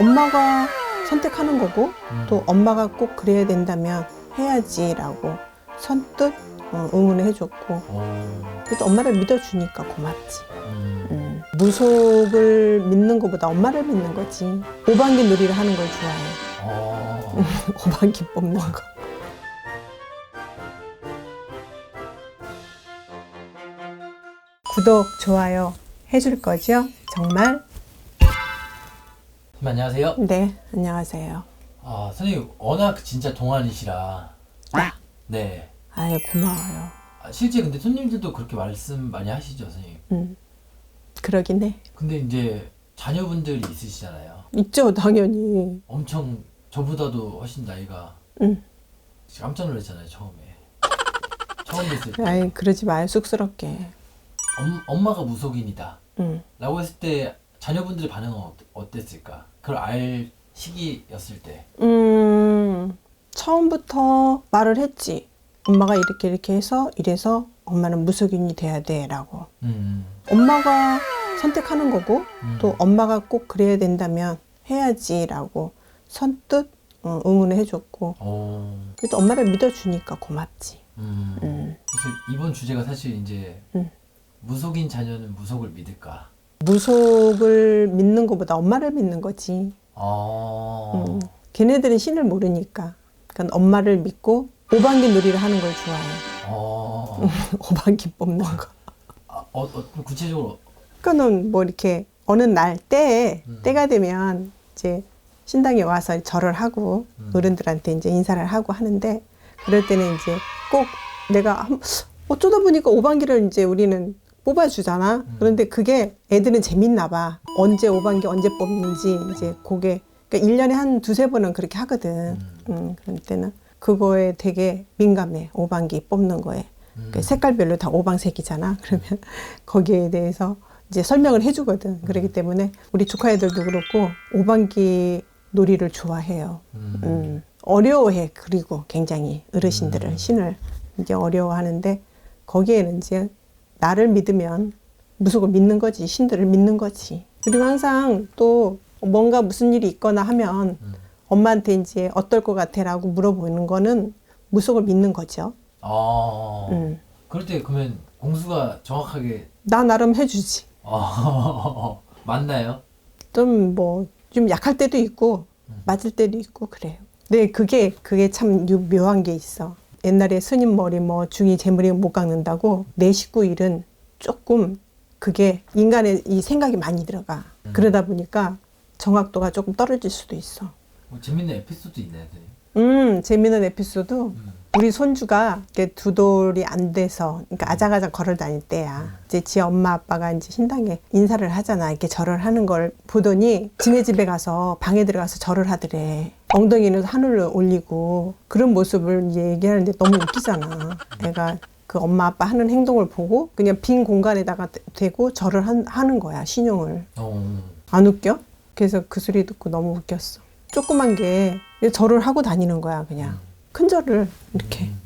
엄마가 선택하는 거고 음. 또 엄마가 꼭 그래야 된다면 해야지라고 선뜻 어, 응원을 해줬고 어, 그래도 엄마를 믿어주니까 고맙지. 음. 음, 무속을 믿는 것보다 엄마를 믿는 거지. 오방기 놀이를 하는 걸 좋아해. 어. 오방기 뽑는 거. 구독, 좋아요 해줄 거죠? 정말? 안녕하세요. 네, 안녕하세요. 아 선생님 워낙 진짜 동안이시라. 나? 네. 아유, 고마워요. 아, 실제 근데 손님들도 그렇게 말씀 많이 하시죠, 선생님. 음, 그러긴 해. 근데 이제 자녀분들이 있으시잖아요. 있죠, 당연히. 엄청 저보다도 훨씬 나이가 응. 깜짝 놀랐잖아요, 처음에. 처음 뵀을 때. 아이, 그러지 마요, 쑥스럽게. 엄, 엄마가 무속인이다. 응. 라고 했을 때 자녀분들의 반응은 어, 어땠을까? 그걸 알 시기였을 때. 음, 처음부터 말을 했지. 엄마가 이렇게 이렇게 해서 이래서 엄마는 무속인이 돼야 돼 라고. 음. 엄마가 선택하는 거고 음. 또 엄마가 꼭 그래야 된다면 해야지 라고 선뜻 어, 응원을 해줬고 어. 그래도 엄마를 믿어주니까 고맙지. 음. 음. 그래서 이번 주제가 사실 이제 음. 무속인 자녀는 무속을 믿을까? 무속을 믿는 것보다 엄마를 믿는 거지. 아. 음. 걔네들은 신을 모르니까. 그러니까 엄마를 믿고 오방기 놀이를 하는 걸 좋아해. 어. 오방기 뽑는 거. 아, 어, 어, 좀 구체적으로 그거는 뭐 이렇게 어느 날 때에 음. 때가 되면 이제 신당에 와서 절을 하고 음. 어른들한테 이제 인사를 하고 하는데 그럴 때는 이제 꼭 내가 한- 어쩌다 보니까 오방기를 이제 우리는 뽑아주잖아. 음. 그런데 그게 애들은 재밌나 봐. 언제 오방기 언제 뽑는지 이제 그게 그러니까 1년에 한 두세 번은 그렇게 하거든. 음. 음, 그럴 때는 그거에 되게 민감해. 오방기 뽑는 거에. 음. 그 색깔별로 다 오방색이잖아. 그러면 거기에 대해서 이제 설명을 해주거든. 그렇기 때문에 우리 조카 애들도 그렇고 오방기 놀이를 좋아해요. 음. 음, 어려워해. 그리고 굉장히 어르신들을 음. 신을 이제 어려워하는데 거기에는 이제 나를 믿으면 무속을 믿는 거지. 신들을 믿는 거지. 그리고 항상 또 뭔가 무슨 일이 있거나 하면 음. 엄마한테 이제 어떨 것 같아라고 물어보는 거는 무속을 믿는 거죠. 아. 음. 그럴 때 그러면 공수가 정확하게 나 나름 해주지. 아, 맞나요? 좀 뭐 좀 약할 때도 있고 음. 맞을 때도 있고 그래요. 네, 그게 그게 참 유- 묘한 게 있어. 옛날에 스님 머리 뭐 중이 재물이 못 깎는다고 내 식구 일은 조금 그게 인간의 이 생각이 많이 들어가. 음. 그러다 보니까 정확도가 조금 떨어질 수도 있어. 뭐 재밌는 에피소드 있나요, 선생님? 음, 재미있는 에피소드. 음. 우리 손주가 이렇게 두 돌이 안 돼서 그러니까 아장아장 걸어 다닐 때야. 이제 지 엄마 아빠가 이제 신당에 인사를 하잖아. 이렇게 절을 하는 걸 보더니 지네 집에 가서 방에 들어가서 절을 하더래. 엉덩이는 하늘로 올리고 그런 모습을 얘기하는데 너무 웃기잖아. 내가 그 엄마 아빠 하는 행동을 보고 그냥 빈 공간에다가 대- 대고 절을 한- 하는 거야. 신용을. 어. 안 웃겨? 그래서 그 소리 듣고 너무 웃겼어. 조그만 게 절을 하고 다니는 거야, 그냥. 큰 절을 이렇게. 음.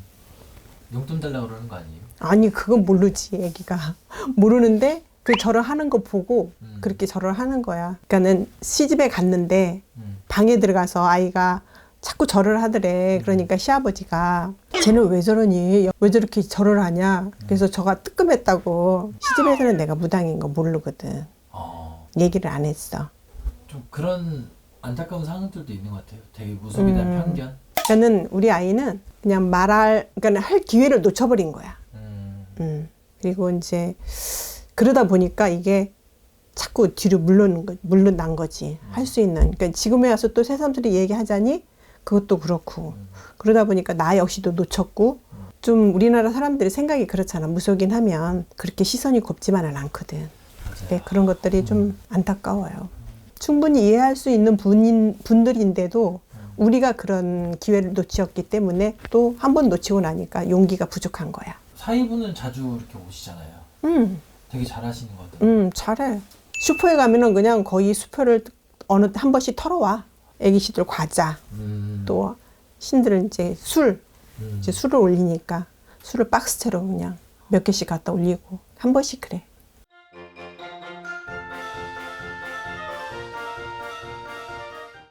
용돈 달라고 그러는 거 아니에요? 아니, 그건 모르지, 애기가. 모르는데 그 절을 하는 거 보고 음. 그렇게 절을 하는 거야. 그러니까는 시집에 갔는데 음. 방에 들어가서 아이가 자꾸 절을 하더래. 그러니까 시아버지가 쟤는 왜 저러니? 왜 저렇게 절을 하냐? 그래서 저가 뜨끔했다고. 시집에서는 내가 무당인 거 모르거든. 어. 얘기를 안 했어. 좀 그런 안타까운 상황들도 있는 것 같아요. 되게 무속에 대한 음. 편견. 그러니까는 우리 아이는 그냥 말할 그러니까 할 기회를 놓쳐버린 거야. 음. 음. 그리고 이제 그러다 보니까 이게 자꾸 뒤로 물러는 거, 물러난 거지. 할수 있는. 그러니까 지금에 와서 또 새삼스레 얘기하자니 그것도 그렇고. 음. 그러다 보니까 나 역시도 놓쳤고 좀 우리나라 사람들이 생각이 그렇잖아. 무속인 하면 그렇게 시선이 곱지만은 않거든. 맞아요. 네, 그런 것들이 좀 안타까워요. 충분히 이해할 수 있는 분인 분들인데도 우리가 그런 기회를 놓치었기 때문에 또 한 번 놓치고 나니까 용기가 부족한 거야. 사이부는 자주 이렇게 오시잖아요. 음, 되게 잘하시는 것 같아요. 음, 잘해. 슈퍼에 가면은 그냥 거의 수표를 어느 한 번씩 털어와. 애기씨들 과자, 음. 또 신들은 이제 술, 음. 이제 술을 올리니까 술을 박스채로 그냥 몇 개씩 갖다 올리고 한 번씩 그래.